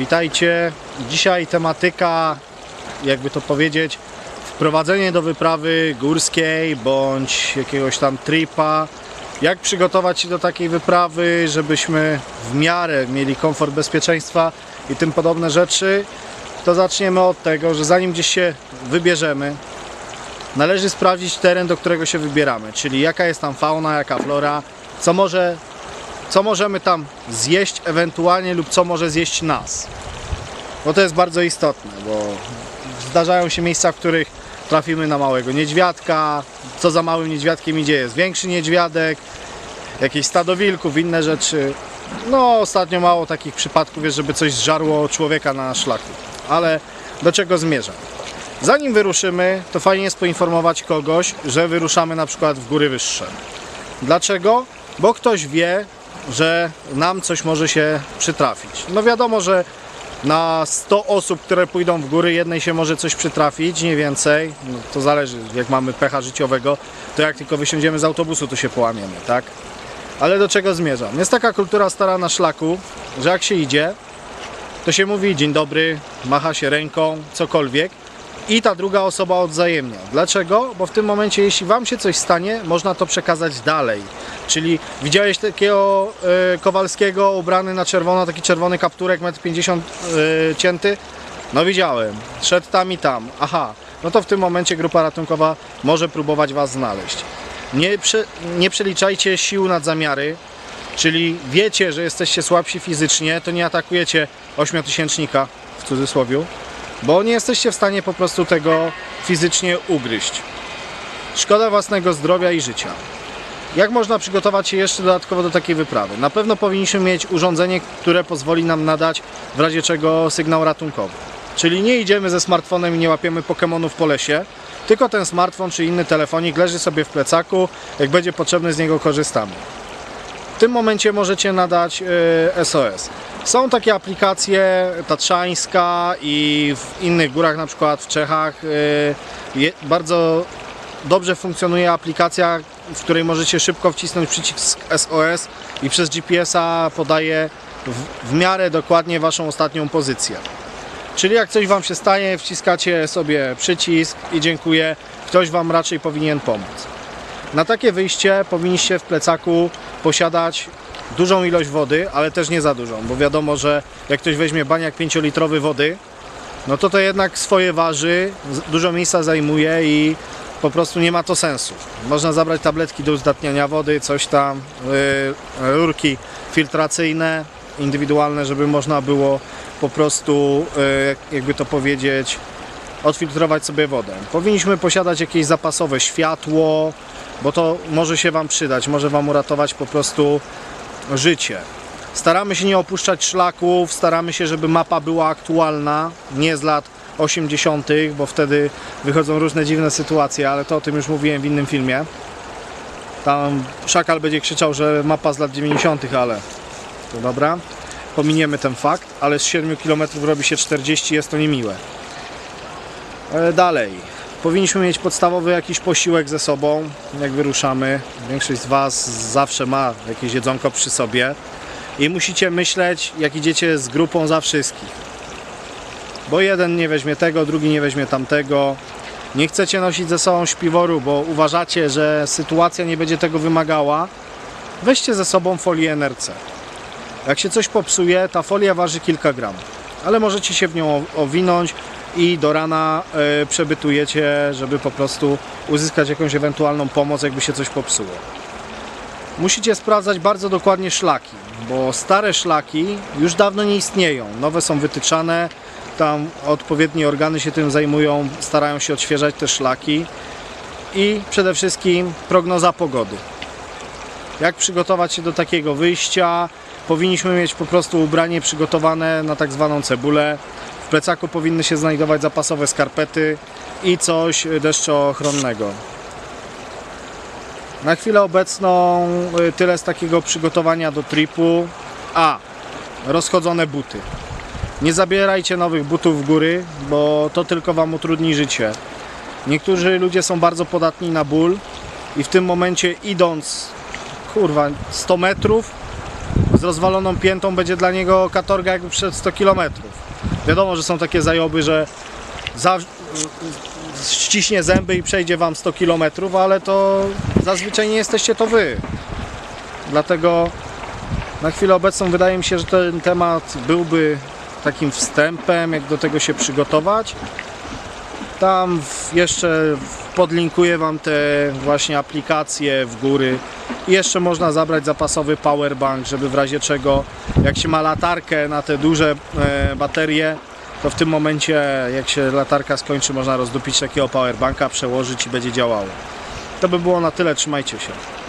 witajcie. Dzisiaj tematyka, jakby to powiedzieć, wprowadzenie do wyprawy górskiej bądź jakiegoś tam tripa. Jak przygotować się do takiej wyprawy, żebyśmy w miarę mieli komfort bezpieczeństwa i tym podobne rzeczy. To zaczniemy od tego, że zanim gdzieś się wybierzemy, należy sprawdzić teren, do którego się wybieramy, czyli jaka jest tam fauna, jaka flora, co może co możemy tam zjeść ewentualnie lub co może zjeść nas. Bo to jest bardzo istotne, bo zdarzają się miejsca, w których trafimy na małego niedźwiadka, co za małym niedźwiadkiem idzie jest większy niedźwiadek, jakieś stado wilków, inne rzeczy. No ostatnio mało takich przypadków jest, żeby coś zżarło człowieka na szlaku. Ale do czego zmierzam? Zanim wyruszymy, to fajnie jest poinformować kogoś, że wyruszamy na przykład w góry wyższe. Dlaczego? Bo ktoś wie, że nam coś może się przytrafić. No wiadomo, że na 100 osób, które pójdą w góry, jednej się może coś przytrafić, nie więcej. No, to zależy, jak mamy pecha życiowego, to jak tylko wysiądziemy z autobusu, to się połamiemy, tak? Ale do czego zmierzam? Jest taka kultura stara na szlaku, że jak się idzie, to się mówi dzień dobry, macha się ręką, cokolwiek i ta druga osoba odzajemnia. Dlaczego? Bo w tym momencie, jeśli Wam się coś stanie, można to przekazać dalej. Czyli widziałeś takiego e, Kowalskiego ubrany na czerwono, taki czerwony kapturek, 1,50 m e, cięty? No widziałem. Szedł tam i tam. Aha, no to w tym momencie grupa ratunkowa może próbować Was znaleźć. Nie, prze, nie przeliczajcie sił nad zamiary, czyli wiecie, że jesteście słabsi fizycznie, to nie atakujecie ośmiotysięcznika w cudzysłowie, bo nie jesteście w stanie po prostu tego fizycznie ugryźć. Szkoda własnego zdrowia i życia. Jak można przygotować się jeszcze dodatkowo do takiej wyprawy? Na pewno powinniśmy mieć urządzenie, które pozwoli nam nadać w razie czego sygnał ratunkowy. Czyli nie idziemy ze smartfonem i nie łapiemy Pokemonów po lesie, tylko ten smartfon czy inny telefonik leży sobie w plecaku, jak będzie potrzebny z niego korzystamy. Tym momencie możecie nadać y, SOS. Są takie aplikacje Tatrzańska i w innych górach, na przykład w Czechach, y, bardzo dobrze funkcjonuje aplikacja, w której możecie szybko wcisnąć przycisk SOS i przez GPS-a podaje w, w miarę dokładnie Waszą ostatnią pozycję. Czyli jak coś Wam się stanie, wciskacie sobie przycisk i dziękuję, ktoś Wam raczej powinien pomóc. Na takie wyjście powinniście w plecaku posiadać dużą ilość wody, ale też nie za dużą, bo wiadomo, że jak ktoś weźmie baniak 5-litrowy wody, no to to jednak swoje waży, dużo miejsca zajmuje i po prostu nie ma to sensu. Można zabrać tabletki do uzdatniania wody, coś tam, yy, rurki filtracyjne, indywidualne, żeby można było po prostu, yy, jakby to powiedzieć, odfiltrować sobie wodę. Powinniśmy posiadać jakieś zapasowe światło, bo to może się Wam przydać, może Wam uratować po prostu życie. Staramy się nie opuszczać szlaków, staramy się, żeby mapa była aktualna, nie z lat 80., bo wtedy wychodzą różne dziwne sytuacje, ale to o tym już mówiłem w innym filmie. Tam szakal będzie krzyczał, że mapa z lat 90., ale to dobra. Pominiemy ten fakt, ale z 7 km robi się 40, jest to niemiłe. E, Dalej. Powinniśmy mieć podstawowy jakiś posiłek ze sobą, jak wyruszamy. Większość z Was zawsze ma jakieś jedzonko przy sobie. I musicie myśleć, jak idziecie z grupą za wszystkich. Bo jeden nie weźmie tego, drugi nie weźmie tamtego. Nie chcecie nosić ze sobą śpiworu, bo uważacie, że sytuacja nie będzie tego wymagała. Weźcie ze sobą folię NRC. Jak się coś popsuje, ta folia waży kilka gram. Ale możecie się w nią owinąć i do rana e, przebytujecie, żeby po prostu uzyskać jakąś ewentualną pomoc, jakby się coś popsuło. Musicie sprawdzać bardzo dokładnie szlaki, bo stare szlaki już dawno nie istnieją. Nowe są wytyczane, tam odpowiednie organy się tym zajmują, starają się odświeżać te szlaki i przede wszystkim prognoza pogody. Jak przygotować się do takiego wyjścia? Powinniśmy mieć po prostu ubranie przygotowane na tak zwaną cebulę. Plecaku powinny się znajdować zapasowe skarpety i coś deszczochronnego. Na chwilę obecną y, tyle z takiego przygotowania do tripu. A. Rozchodzone buty. Nie zabierajcie nowych butów w góry, bo to tylko Wam utrudni życie. Niektórzy ludzie są bardzo podatni na ból i w tym momencie idąc kurwa 100 metrów z rozwaloną piętą będzie dla niego katorga jakby przed 100 km. Wiadomo, że są takie zajoby, że za, ściśnie zęby i przejdzie Wam 100 km, ale to zazwyczaj nie jesteście to Wy. Dlatego na chwilę obecną wydaje mi się, że ten temat byłby takim wstępem, jak do tego się przygotować. Tam jeszcze podlinkuję Wam te właśnie aplikacje w góry. I jeszcze można zabrać zapasowy powerbank, żeby w razie czego, jak się ma latarkę na te duże e, baterie, to w tym momencie, jak się latarka skończy, można rozdupić takiego powerbanka, przełożyć i będzie działało. To by było na tyle, trzymajcie się.